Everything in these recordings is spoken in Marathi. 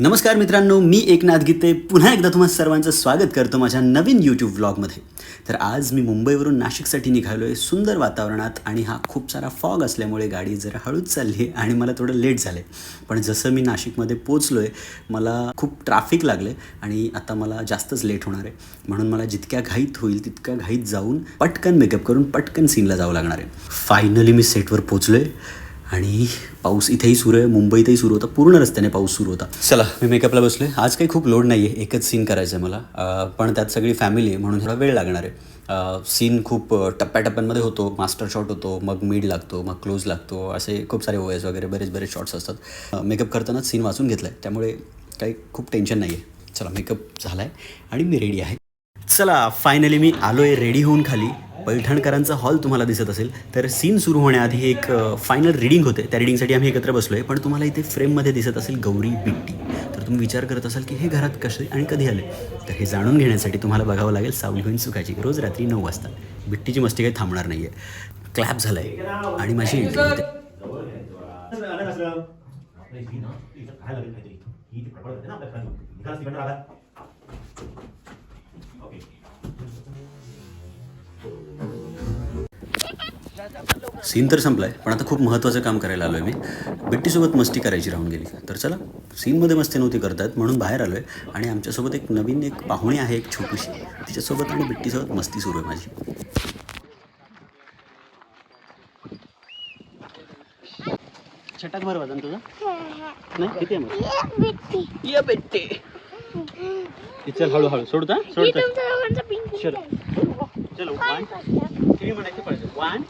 नमस्कार मित्रांनो मी एकनाथ गीते. पुन्हा एकदा तुम्हा सर्वांचं स्वागत करतो माझ्या नवीन यूट्यूब व्लॉगमध्ये तर आज मी मुंबईवरून नाशिकसाठी निघालो आहे सुंदर वातावरणात आणि हा खूप सारा फॉग असल्यामुळे गाडी जरा हळूच चालली आहे आणि मला थोडं लेट झालं आहे पण जसं मी नाशिकमध्ये पोचलो आहे मला खूप ट्रॅफिक लागले आणि आता मला जास्तच लेट होणार आहे. म्हणून मला जितक्या घाईत होईल तितक्या घाईत जाऊन पटकन मेकअप करून पटकन सीनला जावं लागणार आहे. फायनली मी सेटवर पोचलो आहे आणि पाऊस इथेही सुरू आहे मुंबईतही सुरू होता पूर्ण रस्त्याने पाऊस सुरू होता. चला मी मेकअपला बसलो आहे आज काही खूप लोड नाही आहे एकच सीन करायचं आहे मला पण त्यात सगळी फॅमिली आहे म्हणून थोडा वेळ लागणार आहे. सीन खूप टप्प्याटप्प्यांमध्ये होतो मास्टर शॉट होतो मग मिड लागतो मग क्लोज लागतो असे खूप सारे ओएस वगैरे बरेच बरेच शॉट्स असतात. मेकअप करतानाच सीन वाचून घेतला आहे त्यामुळे काही खूप टेन्शन नाही आहे चला मेकअप झाला आहे आणि मी रेडी आहे. चला फायनली मी आलो आहे रेडी होऊन खाली. पैठणकरांचा हॉल तुम्हाला दिसत असेल तर सीन सुरू होण्याआधी एक फायनल रिडिंग होते. त्या रिडिंगसाठी आम्ही एकत्र बसलो आहे पण तुम्हाला इथे फ्रेममध्ये दिसत असेल गौरी बिट्टी. तर तुम्ही विचार करत असाल की हे घरात कसे आणि कधी आले? तर हे जाणून घेण्यासाठी तुम्हाला बघावं लागेल सावली होईन सुखाची रोज रात्री नऊ वाजता. बिट्टीची मस्ती काही थांबणार नाही आहे क्लॅप झालं आहे आणि माझी एंट्री होते सीन तर संपला आहे पण आता खूप महत्त्वाचं काम करायला आलो आहे मी. बिट्टीसोबत मस्ती करायची राहून गेली. तर चला सीनमध्ये मस्ती नव्हती करतात म्हणून बाहेर आलो आहे आणि आमच्यासोबत एक नवीन एक पाहुणी आहे एक छोटीशी. तिच्यासोबत आणि बिट्टीसोबत मस्ती सुरू आहे माझी. छटाक भर वजन तुझं. नाही किती आहे मग? ये बेट्टे. चल हळूहळू सोडता सोडता चलो. चलो वन थ्री म्हणायचं पडतं वन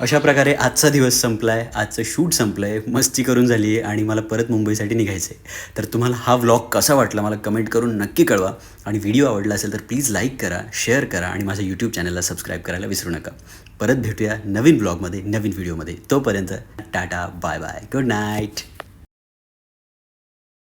अशा प्रकारे आजचा दिवस संपलाय. आजचं शूट संपलंय. मस्ती करून झाली आहे आणि मला परत मुंबईसाठी निघायचं आहे तर तुम्हाला हा व्लॉग कसा वाटला मला कमेंट करून नक्की कळवा. आणि व्हिडिओ आवडला असेल तर प्लीज लाईक करा शेअर करा आणि माझ्या यूट्यूब चॅनलला सबस्क्राईब करायला विसरू नका. परत भेटूया नवीन ब्लॉगमध्ये नवीन व्हिडिओमध्ये तोपर्यंत tata bye bye good night